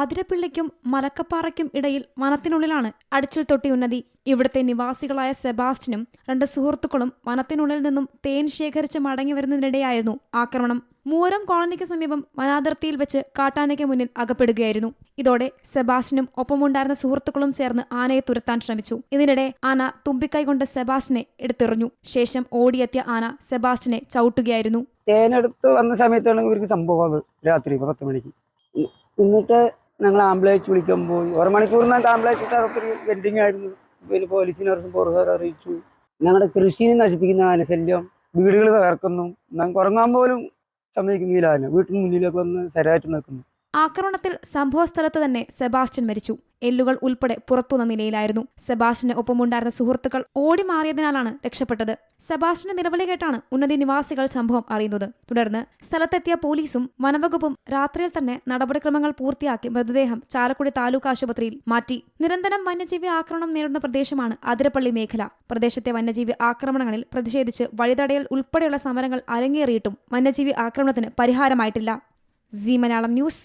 അതിരപ്പിള്ളിക്കും മലക്കപ്പാറയ്ക്കും ഇടയിൽ വനത്തിനുള്ളിലാണ് അടിച്ചിൽ തൊട്ടി ഉന്നതി. ഇവിടുത്തെ നിവാസികളായ സെബാസ്റ്റിനും രണ്ട് സുഹൃത്തുക്കളും വനത്തിനുള്ളിൽ നിന്നും തേൻ ശേഖരിച്ച് മടങ്ങി വരുന്നതിനിടെയായിരുന്നു ആക്രമണം. മൂരം കോളനിക്ക് സമീപം വനാതിർത്തിയിൽ വെച്ച് കാട്ടാനയ്ക്ക് മുന്നിൽ അകപ്പെടുകയായിരുന്നു. ഇതോടെ സെബാസ്റ്റിനും ഒപ്പമുണ്ടായിരുന്ന സുഹൃത്തുക്കളും ചേർന്ന് ആനയെ തുരത്താൻ ശ്രമിച്ചു. ഇതിനിടെ ആന തുമ്പിക്കൈ കൊണ്ട് സെബാസ്റ്റിനെ എടുത്തെറിഞ്ഞു. ശേഷം ഓടിയെത്തിയ ആന സെബാസ്റ്റിനെ ചവിട്ടുകയായിരുന്നു. തേനെടുത്ത് വന്ന സമയത്താണ് ഇവർക്ക് സംഭവം രാത്രി പത്ത് മണിക്ക്. എന്നിട്ട് ഞങ്ങൾ ആംബുലൻസ് വിളിക്കാൻ പോയി ഒരു മണിക്കൂറിനകത്ത് ആംബുലൻസ് അതൊക്കെ ഒരു വെൻഡിങ് ആയിരുന്നു. പിന്നെ പോലീസിനെ പോലീസുകാർ അറിയിച്ചു. ഞങ്ങളുടെ കൃഷിയെ നശിപ്പിക്കുന്ന ആനശല്യം വീടുകൾ തകർക്കുന്നു. ഞങ്ങൾക്ക് ഉറങ്ങാൻ പോലും സമ്മതിക്കുന്നില്ല ആന. വീട്ടിന് മുന്നിലേക്ക് വന്ന് സ്ഥിരമായിട്ട് നിൽക്കുന്നു. ആക്രമണത്തിൽ സംഭവസ്ഥലത്ത് തന്നെ സെബാസ്റ്റ്യൻ മരിച്ചു. എല്ലുകൾ ഉൾപ്പെടെ പുറത്തുവന്ന നിലയിലായിരുന്നു. സെബാസ്റ്റിന് ഒപ്പമുണ്ടായിരുന്ന സുഹൃത്തുക്കൾ ഓടി മാറിയതിനാലാണ് രക്ഷപ്പെട്ടത്. സെബാസ്റ്റിന്റെ നിലവിളി കേട്ടാണ് ഉന്നതി നിവാസികൾ സംഭവം അറിയുന്നത്. തുടർന്ന് സ്ഥലത്തെത്തിയ പോലീസും വനവകുപ്പും രാത്രിയിൽ തന്നെ നടപടിക്രമങ്ങൾ പൂർത്തിയാക്കി മൃതദേഹം ചാലക്കുടി താലൂക്ക് ആശുപത്രിയിൽ മാറ്റി. നിരന്തരം വന്യജീവി ആക്രമണം നേരിടുന്ന പ്രദേശമാണ് അതിരപ്പള്ളി മേഖല. പ്രദേശത്തെ വന്യജീവി ആക്രമണങ്ങളിൽ പ്രതിഷേധിച്ച് വഴിതടയൽ ഉൾപ്പെടെയുള്ള സമരങ്ങൾ അരങ്ങേറിയിട്ടും വന്യജീവി ആക്രമണത്തിന് പരിഹാരമായിട്ടില്ല. C Malayalam news